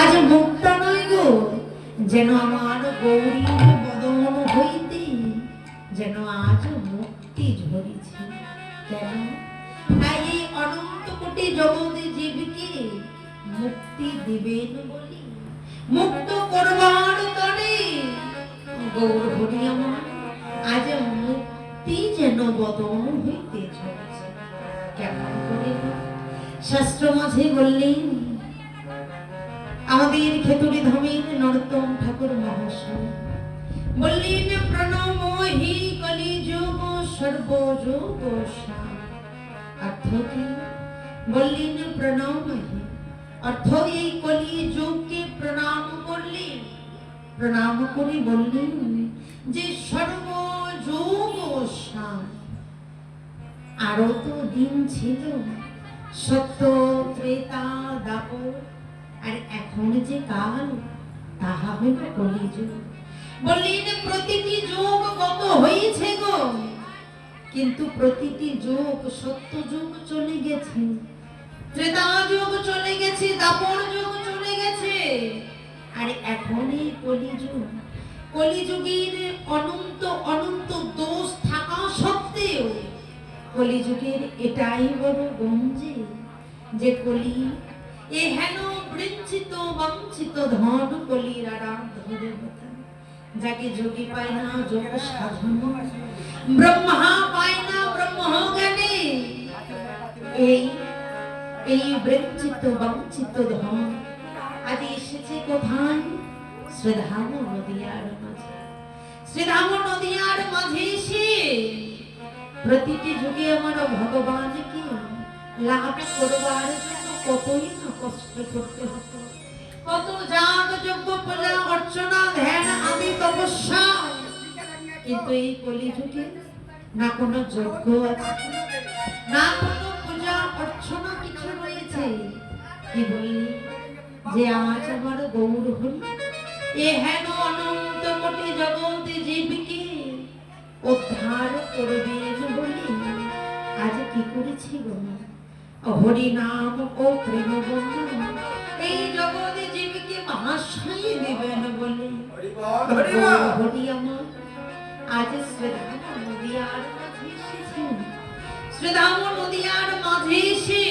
আজ মুক্তা নয় গো, যেন আমার গৌরী বদন হইতে, যেন আজ মুক্তি ঝরিছে। কেন? তাই এই অনন্ত কোটি জগতে জীবকে মুক্তি দিবেন বলি। মুক্ত করবার তরে গৌর হরি আমার, আজ মুক্তি যেন বদন হইতে ঝরিছে। কেমন করে শাস্ত্র মাঝে বললেন আমাদের খেতুরি ধামের নরোত্তম ঠাকুর মহাশয়। বললেন প্রণম হি কলি যোগ সর্বযোগ অর্থ কি? বললেন প্রণম হি অর্থ এই কলি যুগকে প্রণাম করলেন। প্রণাম করে বললেন যে সর্বযোগ আরও তো দিন ছিল। সত্য, ত্রেতা, দাপর এখন যে কাল তাহা হইল কলিযুগ বললেন, প্রতিটি যুগ গত হয়েছে গো? কিন্তু প্রতিটি যুগ সত্য যুগ চলে গেছে। ত্রেতা যুগ চলে গেছে, দাপর যুগ চলে গেছে। আর এখন এই কলিযুগ। কলিযুগের অনন্ত অনন্ত দোষ থাকা সত্ত্বেও কলিযুগের এটাই বড় গঞ্জে যে কলি এ হেন বৃঞ্চিত, বঞ্চিত ধন কলির আরাধ্য দেবতা যাকে যোগী পায় না, যোগ সাধন। ব্রহ্মা পায় না, ব্রহ্ম জ্ঞানে। এই এই বৃঞ্চিত, বঞ্চিত ধন আজ এসেছে কোথায়? শ্রীধাম নদিয়ার মাঝে। শ্রীধাম নদিয়ার মাঝে এসে প্রতিটি যুগে আমার ভগবানকে লাভ করবার জন্য কতই না কষ্ট করতে হতো। কত যাগ যজ্ঞ পূজা, অর্চনা, ধ্যান, আমি তপস্যা কিন্তু এই কলিযুগে না কোনো যজ্ঞ আছে, না কোনো পূজা, অর্চনা কিছু রয়েছে। কি বললি যে আজ আমার গৌর হল, এ হেন অনন্ত কোটি জগতে হরি নাম ও প্রেম বন্ধু। এই জগতে জীবকে মহাশয় দেবেন বলে। হরি আমার আজ শ্রীধাম নদিয়ার মাঝে এসেছেন শ্রীধাম নদিয়ার মাঝে এসে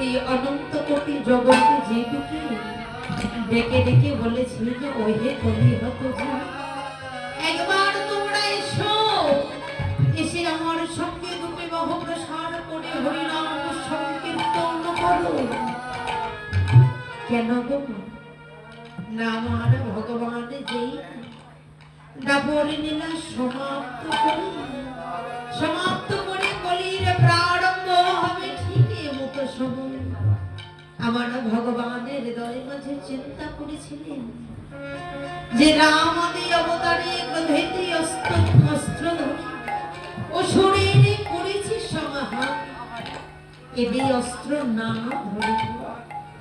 এই অনন্ত কোটি জগতে জীবকে ডেকে ডেকে বলেছিল ওহে কলি হতো একবার কেন গো? না আমার ভগবান যেই ডাবর সমাপ্ত করে। সমাপ্ত করে কলির প্রারম্ভ হবে ঠিক এমত সময়। আমার ভগবানের হৃদয় মাঝে চিন্তা করেছিলেন যে রাম আদি অবতারে ক্রোধেতে অস্ত্র অস্ত্র ধরে ও শরীরে করেছি সমাহার। এবে অস্ত্র না ধরে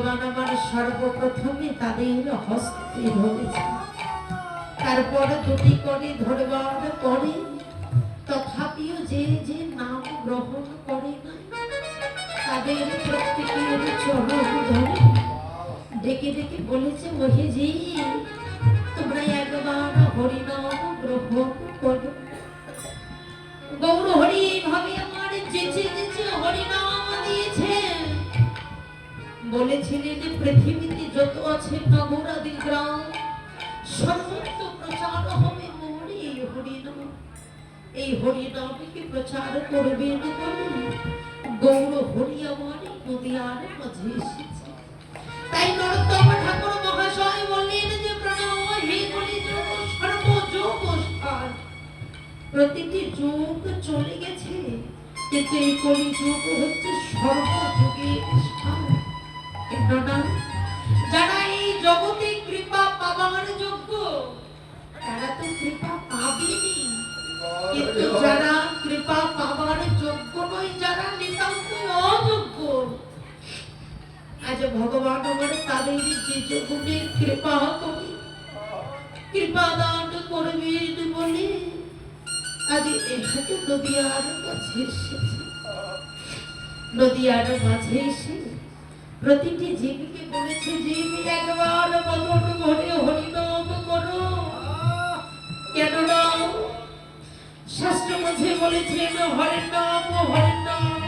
ভগবান আমার সর্বপ্রথমে তাদের হস্তে ধরেছে। তারপর দুটি করে ধরবার পরে তথাপিও যে যে নাম গ্রহণ করে না, তাদের প্রত্যেকের চরণ ধরে। ডেকে ডেকে বলেছে ওহে জি তোমরা একবার হরিনাম গ্রহণ করো। গৌর হরি এইভাবে আমার যেচে যেচে হরিনাম বলেছিলেন পৃথিবীতে যত আছে নগরাদি গ্রাম সর্বত্র প্রচার হবে মোরে এই হরিনাম এই হরিনামকে প্রচার করবেন গৌর হরি আমার নদিয়ার মাঝে এসেছে। তাই নরোত্তম ঠাকুর মহাশয় বললেন যে প্রণব হে কলি যোগ সর্বযোগ স্থান প্রতিটি যুগ চলে গেছে, কিন্তু এই কলি হচ্ছে সর্বযুগের স্থান কেননা যারা এই জগতে কৃত তো কৃপা পাবেনি। কিন্তু যারা কৃপা পাবার যোগ্য নয়, যারা নিতান্ত অযোগ্য। আজ ভগবান আমার তাদের যে গুণে কৃপা করি, কৃপা দান করবেন বলে, আজ এখানে নদিয়ার কাছে এসেছে। নদিয়ার মাঝে এসে প্রতিটি জীবকে বলেছে জীব একবার বদন ঘরে হরিনাম করো। কেন না শাস্ত্র মাঝে বলেছেন হরের নাম হরের নাম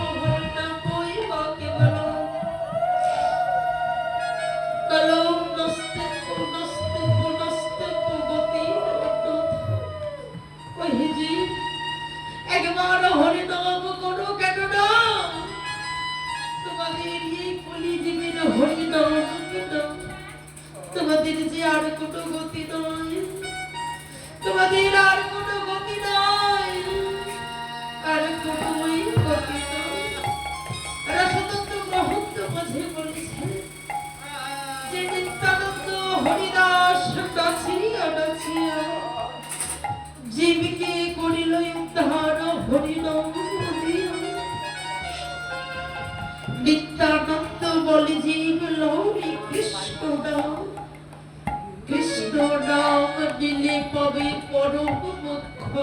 পরম মুখ্য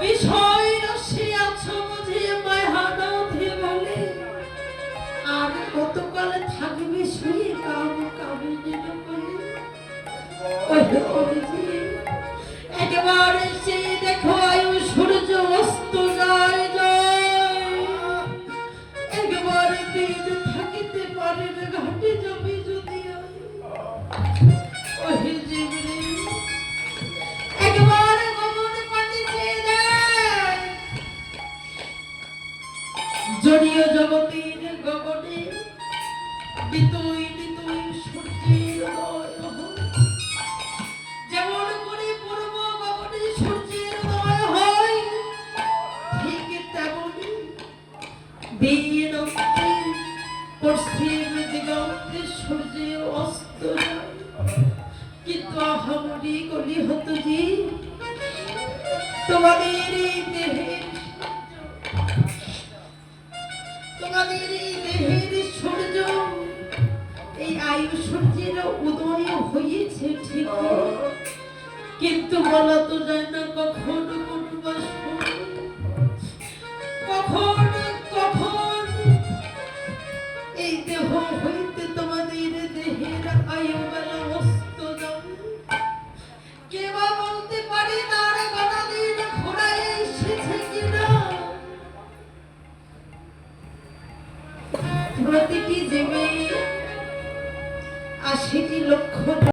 বিষয় রসে আছো বুঝে মায়ানাথে বলে আর কতকাল থাকবে শুয়ে তোমাদের দেহের সূর্য এই আয়ু সূর্যের হয়েছে কিন্তু বলা তো যায় না কখন